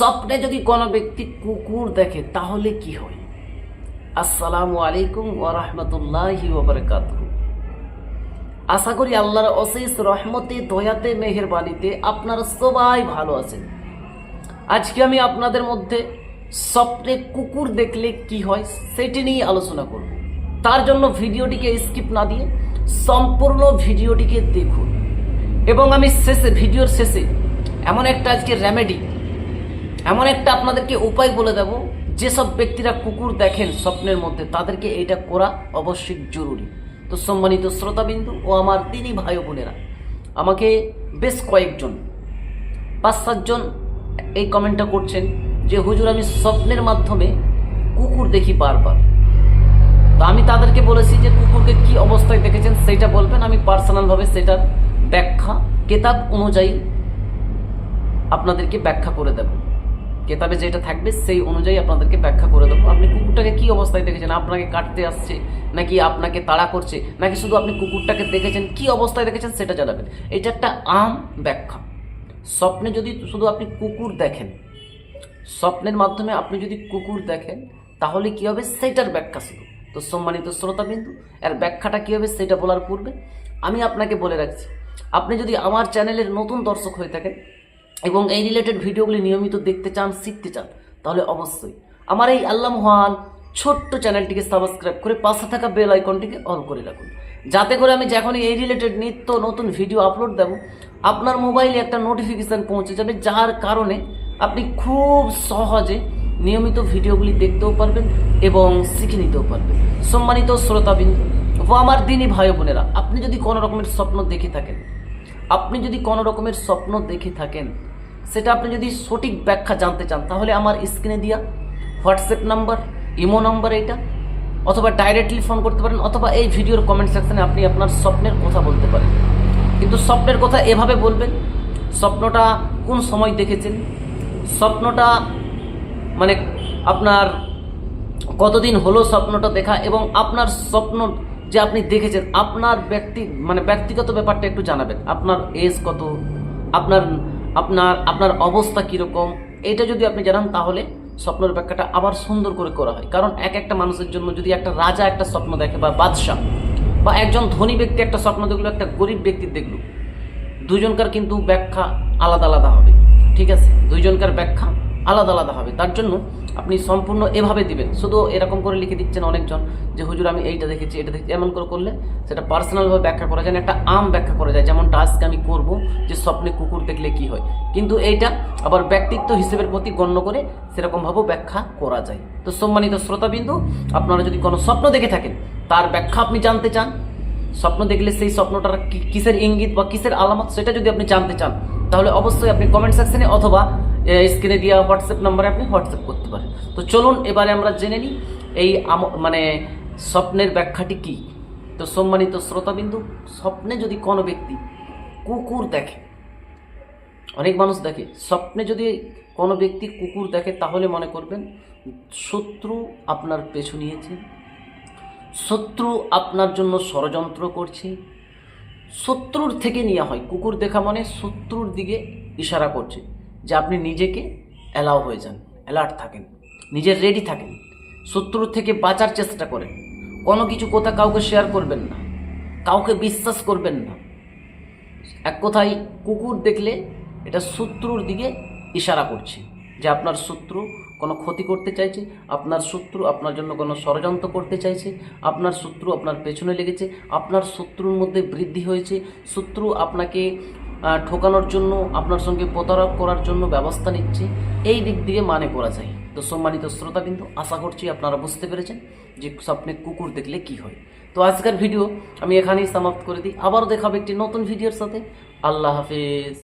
স্বপ্নে যদি কোনো ব্যক্তি কুকুর দেখে, তাহলে কি হয়? আসসালামু আলাইকুম ওয়া রাহমাতুল্লাহি ওয়া বারাকাতুহু। আশা করি আল্লাহর অশেষ রহমতে, দয়াতে, মেহেরবানিতে আপনারা সবাই ভালো আছেন। আজকে আমি আপনাদের মধ্যে স্বপ্নে কুকুর দেখলে কি হয় সেটি নিয়ে আলোচনা করব। তার জন্য ভিডিওটিকে স্কিপ না দিয়ে সম্পূর্ণ ভিডিওটিকে দেখুন। এবং আমি শেষে, ভিডিওর শেষে এমন একটা আজকে রেমেডি এমন একটা আপনাদেরকে উপায় বলে দেব, যেসব ব্যক্তিরা কুকুর দেখেন স্বপ্নের মধ্যে, তাদেরকে এটা করা অবশ্যই জরুরি। তো সম্মানিত শ্রোতাবিন্দু ও আমার তিনি ভাই বোনেরা, আমাকে বেশ কয়েকজন, পাঁচ সাতজন এই কমেন্টটা করছেন যে, হুজুর, আমি স্বপ্নের মাধ্যমে কুকুর দেখি বারবার। তো আমি তাদেরকে বলেছি যে, কুকুরকে কি অবস্থায় দেখেছেন সেটা বলবেন। আমি পার্সোনালভাবে সেটার ব্যাখ্যা, কেতাব অনুযায়ী আপনাদেরকে ব্যাখ্যা করে দেব। কেতাবে যেটা থাকবে সেই অনুযায়ী আপনাদেরকে ব্যাখ্যা করে দেবো। আপনি কুকুরটাকে কি অবস্থায় দেখেছেন? আপনাকে কাটতে আসছে নাকি আপনাকে তাড়া করছে? নাকি শুধু আপনি কুকুরটাকে দেখেছেন? কি অবস্থায় দেখেছেন সেটা জানাবেন। এটা একটা আম ব্যাখ্যা। স্বপ্নে যদি শুধু আপনি কুকুর দেখেন, স্বপ্নের মাধ্যমে আপনি যদি কুকুর দেখেন, তাহলে কি হবে? সেটার ব্যাখ্যা শুধু তো সম্মানিত শ্রোতাবিন্দু, এর ব্যাখ্যাটা কী হবে সেটা বলার পূর্বে আমি আপনাকে বলে রাখছি। আপনি যদি আমার চ্যানেলের নতুন দর্শক হয়ে থাকেন এবং এই রিলেটেড ভিডিওগুলি নিয়মিত দেখতে চান, শিখতে চান, তাহলে অবশ্যই আমার এই আল্লাহ মহান ছোট্ট চ্যানেলটিকে সাবস্ক্রাইব করে পাশে থাকা বেল আইকনটিকে অন করে রাখুন। যাতে করে আমি যখনই এই রিলেটেড নিত্য নতুন ভিডিও আপলোড দেব, আপনার মোবাইলে একটা নোটিফিকেশান পৌঁছে যাবে, যার কারণে আপনি খুব সহজে নিয়মিত ভিডিওগুলি দেখতেও পারবেন এবং শিখে নিতেও পারবেন। সম্মানিত শ্রোতাবিন্দু ও আমার দিনই ভাই বোনেরা, আপনি যদি কোনো রকমের স্বপ্ন দেখে থাকেন, আপনি যদি কোনো রকমের স্বপ্ন দেখে থাকেন সেটা আপনি যদি সঠিক ব্যাখ্যা জানতে চান, তাহলে আমার স্ক্রিনে দিয়া হোয়াটসঅ্যাপ নাম্বার, ইমো নাম্বার এইটা, অথবা ডাইরেক্টলি ফোন করতে পারেন, অথবা এই ভিডিওর কমেন্ট সেকশানে আপনি আপনার স্বপ্নের কথা বলতে পারেন। কিন্তু স্বপ্নের কথা এভাবে বলবেন, স্বপ্নটা কোন সময় দেখেছেন? স্বপ্নটা মানে আপনার কতদিন হলো স্বপ্নটা দেখা এবং আপনার স্বপ্ন যে আপনি দেখেছেন, আপনার ব্যক্তি মানে ব্যক্তিগত ব্যাপারটা একটু জানাবেন। আপনার এজ কত? আপনার আপনার আপনার অবস্থা কীরকম? এটা যদি আপনি জানান, তাহলে স্বপ্নের ব্যাখ্যাটা আবার সুন্দর করে করা হয়। কারণ এক একটা মানুষের জন্য যদি একটা রাজা একটা স্বপ্ন দেখে বা বাদশাহ বা একজন ধনী ব্যক্তি একটা স্বপ্ন দেখল, একটা গরিব ব্যক্তি দেখল, দুজনকার কিন্তু ব্যাখ্যা আলাদা আলাদা হবে। ঠিক আছে? দুইজনকার ব্যাখ্যা আলাদা আলাদা হবে। তার জন্য আপনি সম্পূর্ণ এভাবে দিবেন। শুধু এরকম করে লিখে দিচ্ছেন অনেকজন যে, হুজুর, আমি এইটা দেখেছি, এটা দেখেছি। এমন করে করলে সেটা পার্সোনালভাবে ব্যাখ্যা করা যায় না। একটা আম ব্যাখ্যা করা যায় যেমন টাস্ক আমি করব, যে স্বপ্নে কুকুর দেখলে কি হয়। কিন্তু এইটা আবার ব্যক্তিত্ব হিসেবের প্রতি গণ্য করে সেরকমভাবেও ব্যাখ্যা করা যায়। তো সম্মানিত শ্রোতাবিন্দু, আপনারা যদি কোনো স্বপ্ন দেখে থাকেন, তার ব্যাখ্যা আপনি জানতে চান, স্বপ্ন দেখলে সেই স্বপ্নটার কিসের ইঙ্গিত বা কিসের আলামত, সেটা যদি আপনি জানতে চান, তাহলে অবশ্যই আপনি কমেন্ট সেকশনে অথবা স্ক্রিনে দেওয়া হোয়াটসঅ্যাপ নাম্বারে আপনি হোয়াটসঅ্যাপ করতে পারেন। তো চলুন, এবারে আমরা জেনে নিই, এই মানে স্বপ্নের ব্যাখ্যাটি কি? তো সম্মানিত শ্রোতাবিন্দু, স্বপ্নে যদি কোনো ব্যক্তি কুকুর দেখে, অনেক মানুষ দেখে, স্বপ্নে যদি কোনো ব্যক্তি কুকুর দেখে, তাহলে মনে করবেন, শত্রু আপনার পেছু নিয়েছে, শত্রু আপনার জন্য ষড়যন্ত্র করছে, শত্রুর থেকে নেওয়া হয়। কুকুর দেখা মানে শত্রুর দিকে ইশারা করছে। যে আপনি নিজেকে অ্যালাউ হয়ে যান অ্যালার্ট থাকেন, নিজের রেডি থাকেন, শত্রুর থেকে বাঁচার চেষ্টা করেন। কোনো কিছু কথা কাউকে শেয়ার করবেন না, কাউকে বিশ্বাস করবেন না। এক কথায় কুকুর দেখলে এটা শত্রুর দিকে ইশারা করছে যে আপনার শত্রু কোনো ক্ষতি করতে চাইছে, আপনার শত্রু আপনার জন্য কোনো ষড়যন্ত্র করতে চাইছে, আপনার শত্রু আপনার পেছনে লেগেছে, আপনার শত্রুর মধ্যে বৃদ্ধি হয়েছে, শত্রু আপনাকে ঠকানোর জন্য, আপনার সঙ্গে প্রতারক করার জন্য ব্যবস্থা নিচ্ছে। এই দিক দিয়ে মানে করা যায়। তো সম্মানিত শ্রোতা কিন্তু আশা করছি আপনারা বুঝতে পেরেছেন যে স্বপ্নে কুকুর দেখলে কি হয়। তো আজকের ভিডিও আমি এখানেই সমাপ্ত করে দিই। আবারও দেখাবো একটি নতুন ভিডিওর সাথে। আল্লাহ হাফেজ।